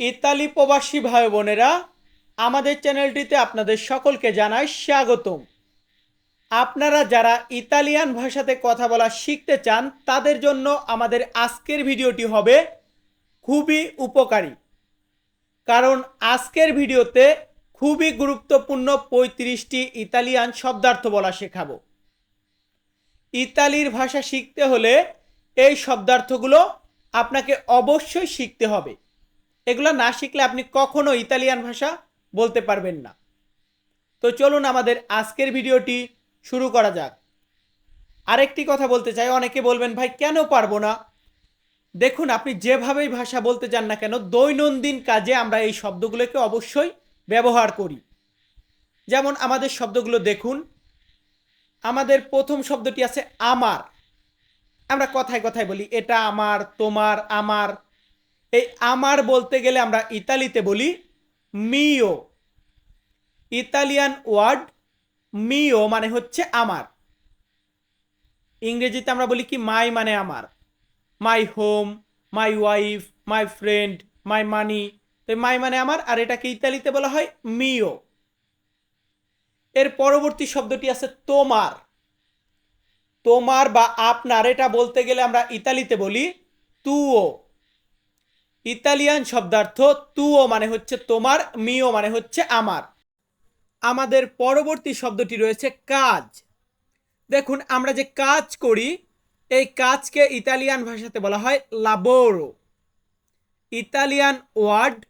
Italy প্রবাসী ভাই বোনেরা আমাদের চ্যানেলটিতে আপনাদের সকলকে জানাই স্বাগতম। আপনারা যারা ইতালিয়ান ভাষাতে কথা বলা শিখতে চান, তাদের জন্য আমাদের আজকের ভিডিওটি হবে খুবই উপকারী। কারণ আজকের ভিডিওতে খুবই গুরুত্বপূর্ণ পঁয়ত্রিশটি ইতালিয়ান শব্দার্থ বলা শেখাবো। ইতালির ভাষা শিখতে হলে এই শব্দার্থগুলো আপনাকে অবশ্যই শিখতে হবে। এগুলো না শিখলে আপনি কখনো ইতালিয়ান ভাষা বলতে পারবেন না। তো চলুন আমাদের আজকের ভিডিওটি শুরু করা যাক। আরেকটি কথা বলতে চাই, অনেকে বলবেন, ভাই, কেন পারব না? দেখুন, আপনি যেভাবেই ভাষা বলতে চান না কেন, দৈনন্দিন কাজে আমরা এই শব্দগুলোকে অবশ্যই ব্যবহার করি। যেমন আমাদের শব্দগুলো দেখুন, আমাদের প্রথম শব্দটি আছে, আমার আমরা কথায় কথায় বলি, এটা আমার, তোমার, আমার এই আমার বলতে গেলে আমরা ইতালিতে বলি মিও ইতালিয়ান ওয়ার্ড মিও মানে হচ্ছে আমার। ইংরেজিতে আমরা বলি কি মাই মানে আমার। My home my wife my friend my money তো মাই মানে আমার, আর এটাকে ইতালিতে বলা হয় মিও এর পরবর্তী শব্দটি আছে তোমার। তোমার বা আপনার, এটা বলতে গেলে আমরা ইতালিতে বলি তুও। ইতালিয়ান শব্দার্থ তুও মানে হচ্ছে তোমার, মিও মানে হচ্ছে আমার। আমাদের পরবর্তী শব্দটি রয়েছে কাজ। দেখুন, আমরা যে কাজ করি, এই কাজকে ইতালিয়ান ভাষাতে বলা হয় লাবোরো ইতালিয়ান ওয়ার্ড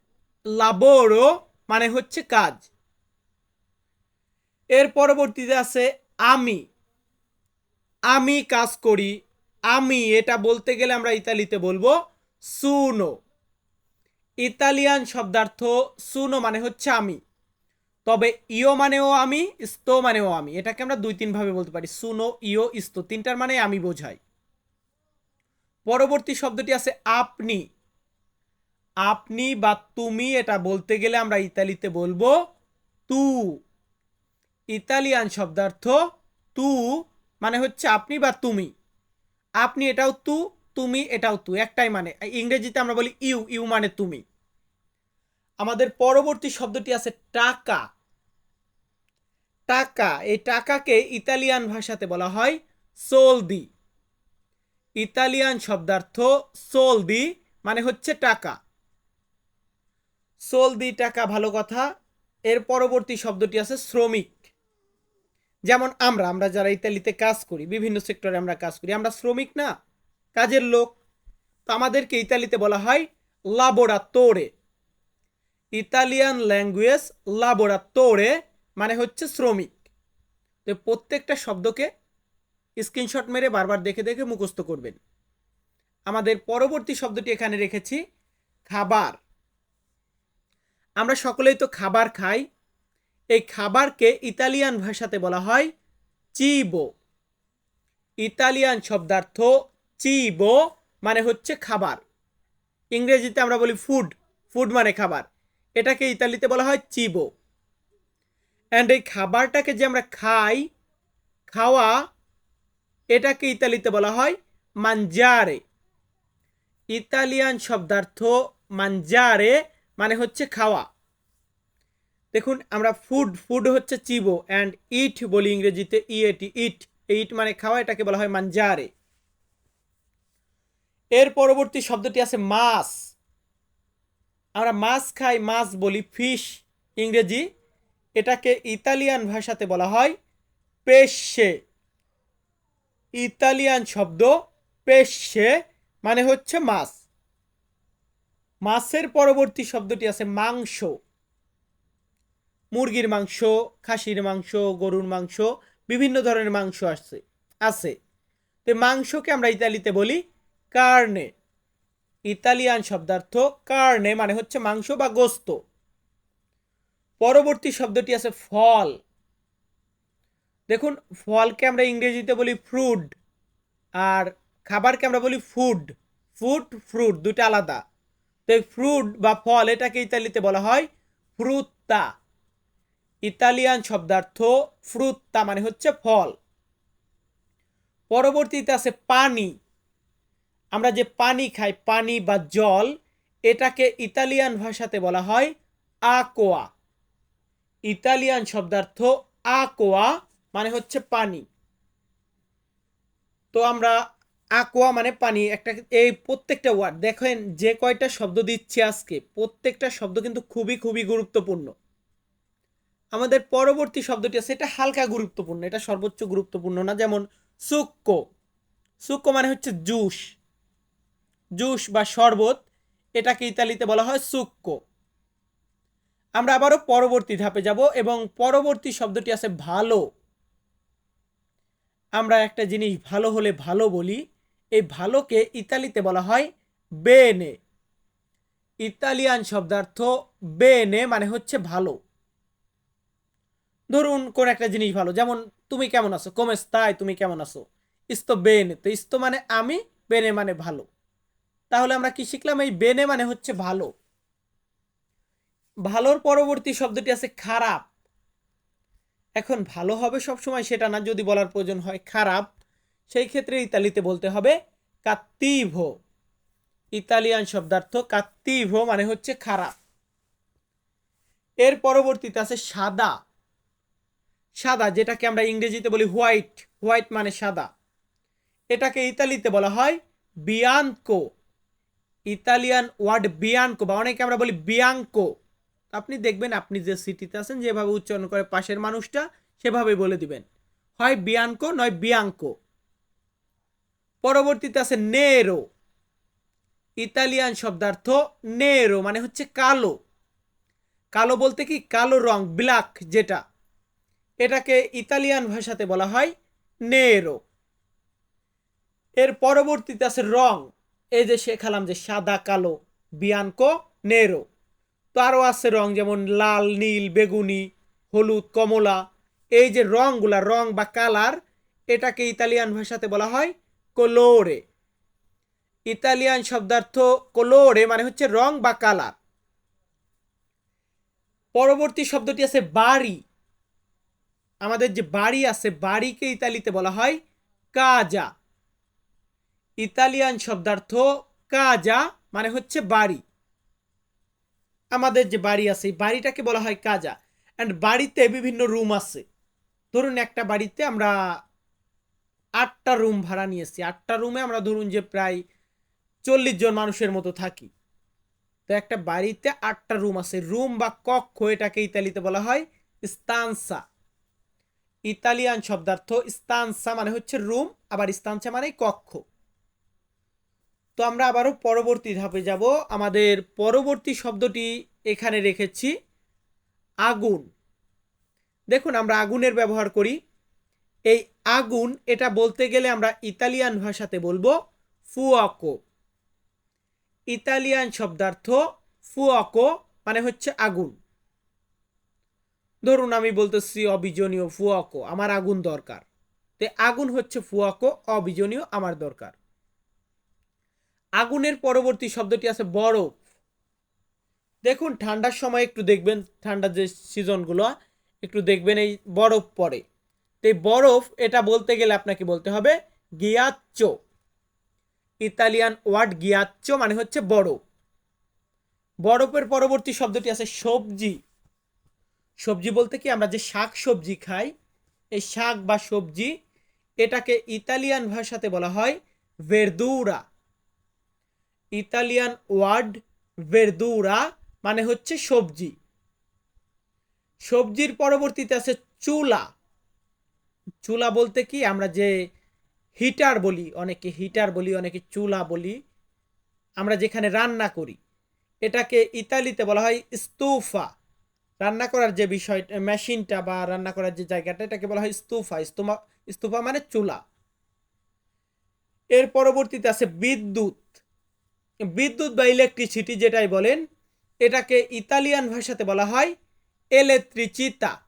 লাবোরো মানে হচ্ছে কাজ। এর পরবর্তীতে আছে আমি। আমি কাজ করি, আমি, এটা বলতে গেলে আমরা ইতালিতে বলব সুনো ইতালিয়ান শব্দার্থ সুনো মানে হচ্ছে আমি। তবে ইও মানেও আমি ইস্তো মানেও আমি। এটাকে আমরা দুই তিন ভাবে বলতে পারি। সুনো, ইও ইস্তো তিনটার মানে আমি বোঝাই। পরবর্তী শব্দটি আছে আপনি। আপনি বা তুমি এটা বলতে গেলে আমরা ইতালিতে বলব তু। ইতালিয়ান শব্দার্থ তু মানে হচ্ছে আপনি বা তুমি। আপনি এটাও তু, তুমি এটাও তু। একটাই মানে। ইংরেজিতে আমরা বলি ইউ ইউ মানে তুমি। আমাদের পরবর্তী শব্দটি আছে টাকা। টাকা, এই টাকাকে ইতালিয়ান ভাষাতে বলা হয় সোলদি ইতালিয়ান শব্দার্থ সোলদি মানে হচ্ছে টাকা। সোলদি টাকা ভালো কথা, এর পরবর্তী শব্দটি আছে শ্রমিক। যেমন আমরা আমরা যারা ইতালিতে কাজ করি, বিভিন্ন সেক্টরে আমরা কাজ করি, আমরা শ্রমিক না, কাজের লোক। তো আমাদেরকে ইতালিতে বলা হয় লাবোরা তোরে ইতালিয়ান ল্যাঙ্গুয়েজ লাবোরা তোরে মানে হচ্ছে শ্রমিক। তো প্রত্যেকটা শব্দকে স্ক্রিনশট মেরে বারবার দেখে দেখে মুখস্থ করবেন। আমাদের পরবর্তী শব্দটি এখানে রেখেছি, খাবার। আমরা সকলেই তো খাবার খাই। এই খাবারকে ইতালিয়ান ভাষাতে বলা হয় চিবো। ইতালিয়ান শব্দার্থ চিবো মানে হচ্ছে খাবার। ইংরেজিতে আমরা বলি ফুড ফুড মানে খাবার। এটাকে ইতালিতে বলা হয় চিবো। অ্যান্ড এই খাবারটাকে যে আমরা খাই, খাওয়া, এটাকে ইতালিতে বলা হয় মানজারে। ইতালিয়ান শব্দার্থ মানজারে মানে হচ্ছে খাওয়া। দেখুন, আমরা ফুড ফুড হচ্ছে চিবো অ্যান্ড ইট বলি ইংরেজিতে ইএটি ইট ইট মানে খাওয়া, এটাকে বলা হয় মানজারে। এর পরবর্তী শব্দটি আছে মাছ আমরা মাছ খাই, মাছ বলি ফিশ, ইংরেজি এটাকে ইতালিয়ান ভাষাতে বলা হয় পেশে। ইতালিয়ান শব্দ পেশে মানে হচ্ছে মাছ। মাছের পরবর্তী শব্দটি আছে মাংস। মুরগির মাংস, খাসির মাংস, গরুর মাংস, বিভিন্ন ধরনের মাংস আসছে, আছে। তো মাংসকে আমরা ইতালিতে বলি কার্নে। ইতালিয়ান শব্দার্থ কার্নে মানে হচ্ছে মাংস বা গোস্ত। পরবর্তী শব্দটি আছে ফল। দেখুন, ফলকে আমরা ইংরেজিতে বলি ফ্রুট আর খাবারকে আমরা বলি ফুড। ফুড, ফ্রুট দুটো আলাদা। তো ফ্রুট বা ফল এটাকে ইতালিতে বলা হয় ফ্রুত্তা। ইতালিয়ান শব্দার্থ ফ্রুত্তা মানে হচ্ছে ফল। পরবর্তীতে আছে পানি। আমরা যে পানি খাই, পানি বা জল, এটাকে ইতালিয়ান ভাষাতে বলা হয় আকোয়া। ইতালিয়ান শব্দার্থ আকোয়া মানে হচ্ছে পানি। তো আমরা আকোয়া মানে পানি, একটা এই প্রত্যেকটা ওয়ার্ড। দেখেন যে কয়টা শব্দ দিচ্ছি আজকে, প্রত্যেকটা শব্দ কিন্তু খুবই খুবই গুরুত্বপূর্ণ। আমাদের পরবর্তী শব্দটি আছে, এটা হালকা গুরুত্বপূর্ণ, এটা সর্বোচ্চ গুরুত্বপূর্ণ না, যেমন সুক্কো। সুক্কো মানে হচ্ছে জুস। জুস বা শরবত, এটাকে ইতালিতে বলা হয় সুক্কো আমরা আবারও পরবর্তী ধাপে যাব এবং পরবর্তী শব্দটি আছে ভালো। আমরা একটা জিনিস ভালো হলে ভালো বলি, এই ভালোকে ইতালিতে বলা হয় বেনে ইতালিয়ান শব্দার্থ বেনে মানে হচ্ছে ভালো। ধরুন কোন একটা জিনিস ভালো, যেমন তুমি কেমন আছো? কমেস তাই তুমি কেমন আছো? ইস্তো বেনে তো ইস্তো মানে আমি বেনে মানে ভালো। তাহলে আমরা কি শিখলাম? এই বেনে মানে হচ্ছে ভালো। ভালোর পরবর্তী শব্দটি আছে খারাপ। এখন ভালো হবে সব সময় সেটা না, যদি বলার প্রয়োজন হয় খারাপ। সেই ক্ষেত্রে ইতালিতে বলতে হবে কাত্তিভো ইতালিয়ান শব্দার্থ কাত্তিভো মানে হচ্ছে খারাপ। এর পরবর্তীতে আছে সাদা। সাদা, যেটাকে আমরা ইংরেজিতে বলি হোয়াইট হোয়াইট মানে সাদা। এটাকে ইতালিতে বলা হয় বিয়ানকো ইতালিয়ান ওয়ার্ড বিয়াঙ্কো বা অনেকে আমরা বলি বিয়াঙ্কো। আপনি দেখবেন, আপনি যে সিটিতে আছেন, যেভাবে উচ্চারণ করে পাশের মানুষটা সেভাবে বলে দিবেন। হয় বিয়াঙ্কো, নয় বিয়াঙ্কো। পরবর্তীতে আছে নেরো। ইতালিয়ান শব্দার্থ নেরো মানে হচ্ছে কালো। কালো বলতে কি? কালো রং, ব্ল্যাক যেটা। এটাকে ইতালিয়ান ভাষাতে বলা হয় নেরো। এর পরবর্তীতে আছে রং। এই যে শেখালাম যে সাদা, কালো, বিয়ানকো, নেরো। তো আরও আছে রং, যেমন লাল, নীল, বেগুনি, হলুদ, কমলা। এই যে রংগুলা, রং বা কালার, এটাকে ইতালিয়ান ভাষাতে বলা হয় কোলোরে। ইতালিয়ান শব্দার্থ কোলোরে মানে হচ্ছে রং বা কালার। পরবর্তী শব্দটি আছে বাড়ি। আমাদের যে বাড়ি আছে, বাড়িকে ইতালিতে বলা হয় কাজা। ইতালিয়ান শব্দার্থ কাজা মানে হচ্ছে বাড়ি। আমাদের যে বাড়ি আছে বাড়িটাকে বলা হয় কাজা। অ্যান্ড বাড়িতে বিভিন্ন রুম আছে। ধরুন একটা বাড়িতে আমরা আটটা রুম ভাড়া নিয়েছি। আটটা রুমে আমরা ধরুন যে প্রায় চল্লিশ জন মানুষের মতো থাকি। তো একটা বাড়িতে আটটা রুম আছে। রুম বা কক্ষ এটাকে ইতালিতে বলা হয় স্তানসা ইতালিয়ান শব্দার্থ স্তানসা মানে হচ্ছে রুম আবার স্তানসা মানে কক্ষ। তো আমরা আবারও পরবর্তী ধাপে যাব। আমাদের পরবর্তী শব্দটি এখানে রেখেছি, আগুন। দেখুন, আমরা আগুনের ব্যবহার করি। এই আগুন, এটা বলতে গেলে আমরা ইতালিয়ান ভাষাতে বলব ফুয়াকো। ইতালিয়ান শব্দার্থ ফুয়াকো মানে হচ্ছে আগুন। ধরুন, আমি বলতেছি অবিজনীয় ফুয়াকো, আমার আগুন দরকার। তে আগুন হচ্ছে ফুয়াকো, অবিজনীয় আমার দরকার। আগুনের পরবর্তী শব্দটি আছে বরফ। দেখুন, ঠান্ডার সময় একটু দেখবেন, ঠান্ডার যে সিজনগুলো, একটু দেখবেন এই বরফ পড়ে তো বরফ, এটা বলতে গেলে আপনাকে বলতে হবে গিয়াচ্চো। ইতালিয়ান ওয়ার্ড গিয়াচ্চো মানে হচ্ছে বরফ। বরফের পরবর্তী শব্দটি আছে সবজি। সবজি বলতে কি, আমরা যে শাক সবজি খাই, এই শাক বা সবজি, এটাকে ইতালিয়ান ভাষাতে বলা হয় ভেরদুরা ইতালিয়ান ওয়ার্ড ভেরদুরা মানে হচ্ছে সবজি। সবজির পরবর্তীতে আছে চুলা চুলা বলতে কি? আমরা যে হিটার বলি, অনেকে হিটার বলি, অনেকে চুলা বলি, আমরা যেখানে রান্না করি। এটাকে ইতালিতে বলা হয় স্তুফা রান্না করার যে বিষয়, মেশিনটা বা রান্না করার যে জায়গাটা, এটাকে বলা হয় স্তুফা স্তূফা স্তুফা মানে চুলা। এর পরবর্তীতে আছে বিদ্যুৎ বিদ্যুৎ বা ইলেকট্রিসিটি যেটাই বলেন, এটাকে ইতালিয়ান ভাষাতে বলা হয় এলেকট্রিচিতা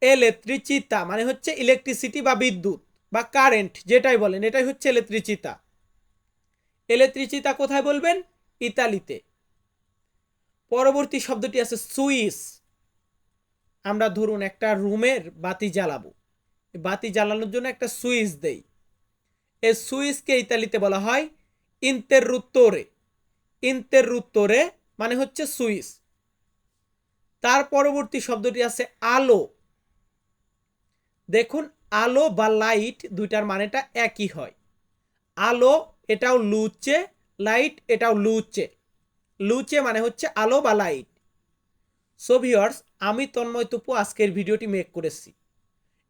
এলেকট্রিচিতা মানে হচ্ছে ইলেকট্রিসিটি বা বিদ্যুৎ বা কারেন্ট যেটাই বলেন, এটাই হচ্ছে এলেকট্রিচিতা এলেকট্রিচিতা কোথায় বলবেন? ইতালিতে। পরবর্তী শব্দটি আছে সুইস। আমরা ধরুন একটা রুমের বাতি জ্বালাবো। বাতি জ্বালানোর জন্য একটা সুইচ দেই। এই সুইচকে ইতালিতে বলা হয় ইন্তেরুত্তরে ইন্তেরুত্তরে মানে হচ্ছে সুইস তার পরবর্তী শব্দটি আছে আলো। দেখুন, আলো বা লাইট দুইটার মানেটা একই হয়। আলো এটাও লুচে, লাইট এটাও লুচে। লুচে মানে হচ্ছে আলো বা লাইট। সো ভিওর্স আমি তন্ময় তুপু আজকের ভিডিওটি মেক করেছি।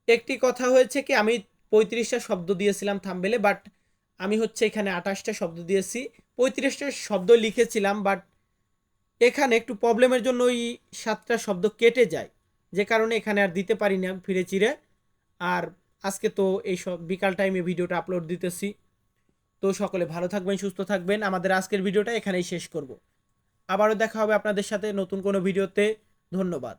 একটি কথা হয়েছে কি, আমি পঁয়ত্রিশটা শব্দ দিয়েছিলাম থাম্বেলে বাট আমি হচ্ছে এখানে আঠাশটা শব্দ দিয়েছি, পঁয়ত্রিশটা শব্দ লিখেছিলাম বাট এখানে একটু প্রবলেমের জন্য ওই সাতটা শব্দ কেটে যায়। যে কারণে এখানে আর দিতে পারি না, ফিরে চিরে। আর আজকে তো এই সব বিকাল টাইমে ভিডিওটা আপলোড দিতেছি। তো সকলে ভালো থাকবেন, সুস্থ থাকবেন। আমাদের আজকের ভিডিওটা এখানেই শেষ করব। আবারও দেখা হবে আপনাদের সাথে নতুন কোনো ভিডিওতে ধন্যবাদ।